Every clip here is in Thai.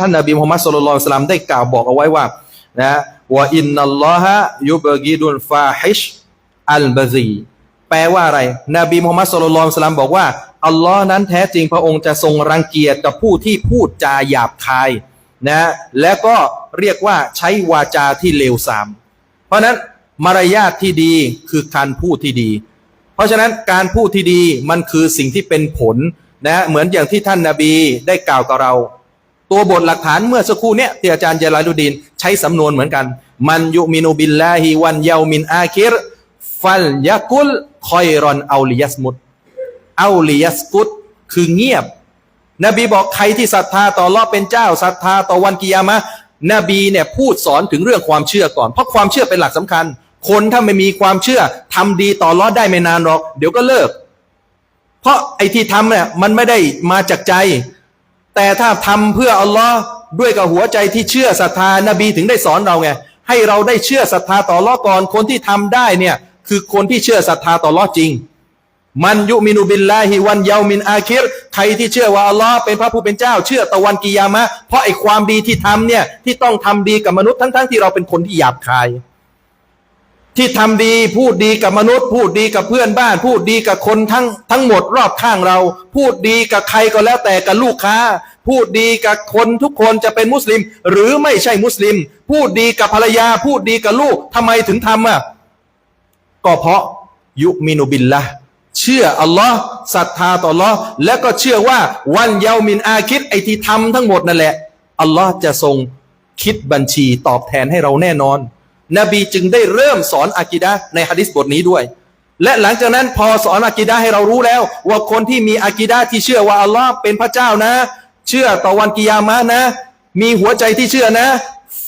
ท่านนบีมุฮัมมัดสุลลัลสลามได้กล่าวบอกเอาไว้ว่านะว่าอินนัลลอฮะยุบกิดุลฟาฮิชอัลบาซีแปลว่าอะไร นบีมุฮัมมัดสุลลัลสลามบอกว่าอัลลอฮ์นั้นแท้จริงพระองค์จะทรงรังเกียจกับผู้ที่พูดจาหยาบคายนะและก็เรียกว่าใช้วาจาที่เลวทราม เพราะฉะนั้นมารยาทที่ดีคือการพูดที่ดี เพราะฉะนั้นการพูดที่ดีมันคือสิ่งที่เป็นผลนะเหมือนอย่างที่ท่านนาบีได้กล่าวกับเรา ตัวบทหลักฐานเมื่อสักครู่เนี้ยที่อาจารย์ยาลาลุดีนใช้สำนวนเหมือนกัน มันยุมินุบิลลาฮิวันเยามินอาคิรฟัลยากุลคอยรอนเอาลิยัสมุดเอาลิยัสกุดคือเงียบ นบีบอกใครที่ศรัทธาต่อรอบเป็นเจ้าศรัทธาต่อวันกิยามะนบีเนี่ยพูดสอนถึงเรื่องความเชื่อก่อน เพราะความเชื่อเป็นหลักสำคัญ คนถ้าไม่มีความเชื่อทำดีต่อรอดได้ไม่นานหรอก เดี๋ยวก็เลิก เพราะไอ้ที่ทำเนี่ยมันไม่ได้มาจากใจ แต่ถ้าทำเพื่ออัลลอฮ์ด้วยกับหัวใจที่เชื่อศรัทธานบีถึงได้สอนเราไงให้เราได้เชื่อศรัทธาต่อลอก่อนคนที่ทำได้เนี่ยคือคนที่เชื่อศรัทธาต่อลอจริง มันยุมินุบิลลาฮิวันเยามินอาคิรใครที่เชื่อว่าอัลลอฮ์เป็นพระผู้เป็นเจ้า เชื่อตะวันกิยามะ เพราะไอ้ความดีที่ทำเนี่ยที่ต้องทำดีกับมนุษย์ทั้งๆที่เราเป็นคนที่หยาบคาย ที่ทำดีพูดดีกับมนุษย์ พูดดีกับเพื่อนบ้าน พูดดีกับคนทั้งทั้งหมดรอบข้างเรา พูดดีกับใครก็แล้วแต่กับลูกค้า พูดดีกับคนทุกคนจะเป็นมุสลิม หรือไม่ใช่มุสลิม พูดดีกับภรรยา พูดดีกับลูกทำไมถึงทำอะก็เพราะยุมินุบิลละเชื่ออัลลอฮ์ศรัทธาต่ออัลลอฮ์และก็เชื่อว่าวันเยามินอาคิดไอที่ทำทั้งหมดนั่นแหละอัลลอฮ์จะทรงคิดบัญชีตอบแทนให้เราแน่นอน นบีจึงได้เริ่มสอนอากีดะในฮะดิษบทนี้ด้วย และหลังจากนั้นพอสอนอากีดะให้เรารู้แล้ว ว่าคนที่มีอากีดะที่เชื่อว่าอัลลอฮ์เป็นพระเจ้านะ เชื่อต่อวันกิยามะนะ มีหัวใจที่เชื่อนะ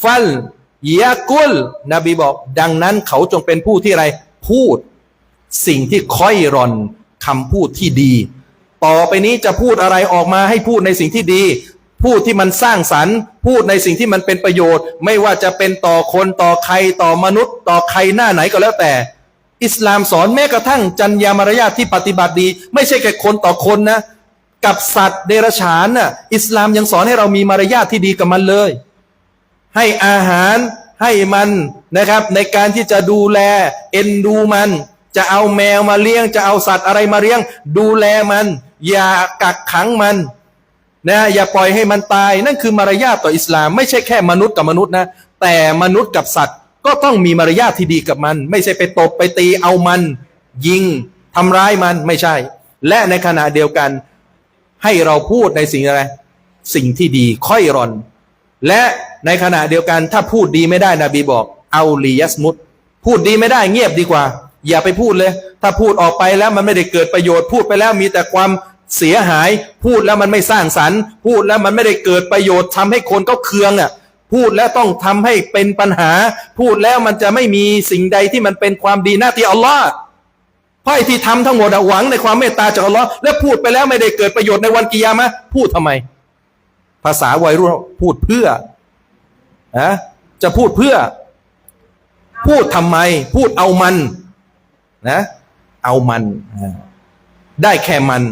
ฟัลยากุล นบีบอก ดังนั้นเขาจงเป็นผู้ที่อะไรพูด สิ่งที่ค่อยรอนคำพูดที่ดี ต่อไปนี้จะพูดอะไรออกมาให้พูดในสิ่งที่ดี พูดที่มันสร้างสรรค์พูดในสิ่งที่มันเป็นประโยชน์ ไม่ว่าจะเป็นต่อคนต่อใครต่อมนุษย์ ต่อใครหน้าไหนก็แล้วแต่ อิสลามสอนแม้กระทั่งจัญญามารยาทที่ปฏิบัติดี ไม่ใช่แค่คนต่อคนนะ กับสัตว์เดรัจฉานน่ะอิสลามยังสอนให้เรามีมารยาทที่ดีกับมันเลย ให้อาหารให้มันนะครับ ในการที่จะดูแลเอ็นดูมัน จะเอาแมวมาเลี้ยง จะเอาสัตว์อะไรมาเลี้ยง ดูแลมัน อย่ากักขังมัน นะอย่าปล่อยให้มันตาย นั่นคือมารยาทต่ออิสลาม ไม่ใช่แค่มนุษย์กับมนุษย์นะ แต่มนุษย์กับสัตว์ ก็ต้องมีมารยาทที่ดีกับมัน ไม่ใช่ไปตบไปตีเอามัน ยิงทำร้ายมันไม่ใช่ และในขณะเดียวกัน ให้เราพูดในสิ่งอะไร สิ่งที่ดีค่อยรอน และในขณะเดียวกันถ้าพูดดีไม่ได้นบีบอก เอาลียสมุดพูดดีไม่ได้เงียบดีกว่า อย่าไปพูดเลย ถ้าพูดออกไปแล้วมันไม่ได้เกิดประโยชน์พูดไปแล้วมีแต่ความ เสียหายพูดแล้วมันไม่สร้างสรรค์ พูดแล้วมันไม่ได้เกิดประโยชน์ทำให้คนเขาเคืองอะพูดแล้วต้องทำให้เป็นปัญหา พูดแล้วมันจะไม่มีสิ่งใดที่มันเป็นความดีหน้าที่อัลลอฮ์เพราะไอ้ที่ทำทั้งหมดหวังในความเมตตาจากอัลลอฮ์และพูดไปแล้วไม่ได้เกิดประโยชน์ในวันกิยามะพูดทำไม ภาษาวัยรุ่นพูดเพื่ออะจะพูดเพื่อ พูดทำไม พูดเอามันนะ เอามันได้แค่มัน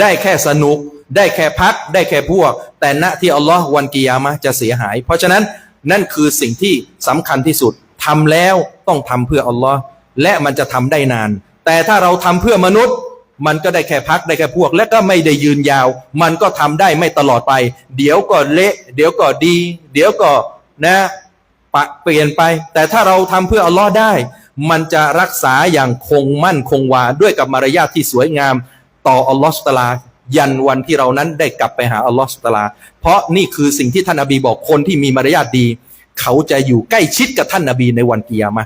ได้แค่สนุก ได้แค่พัก ได้แค่พวก แต่ณที่อัลลอฮ์วันกิยามะจะเสียหาย เพราะฉะนั้นนั่นคือสิ่งที่สำคัญที่สุดทำแล้วต้องทำเพื่ออัลลอฮ์และมันจะทำได้นาน แต่ถ้าเราทำเพื่อมนุษย์ มันก็ได้แค่พักได้แค่พวก และก็ไม่ได้ยืนยาว มันก็ทำได้ไม่ตลอดไป เดี๋ยวก็เละ เดี๋ยวก็ดี เดี๋ยวก็นะปะเปลี่ยนไป แต่ถ้าเราทำเพื่ออัลลอฮ์ได้ มันจะรักษาอย่างคงมั่นคงวาด้วยกับมารยาทที่สวยงาม ต่ออัลลอฮฺสุตลา ยันวันที่เรานั้นได้กลับไปหาอัลลอฮฺสุตลา เพราะนี่คือสิ่งที่ท่านอบีบอกคนที่มีมารยาทดี เขาจะอยู่ใกล้ชิดกับท่านอบีในวันกิยามะ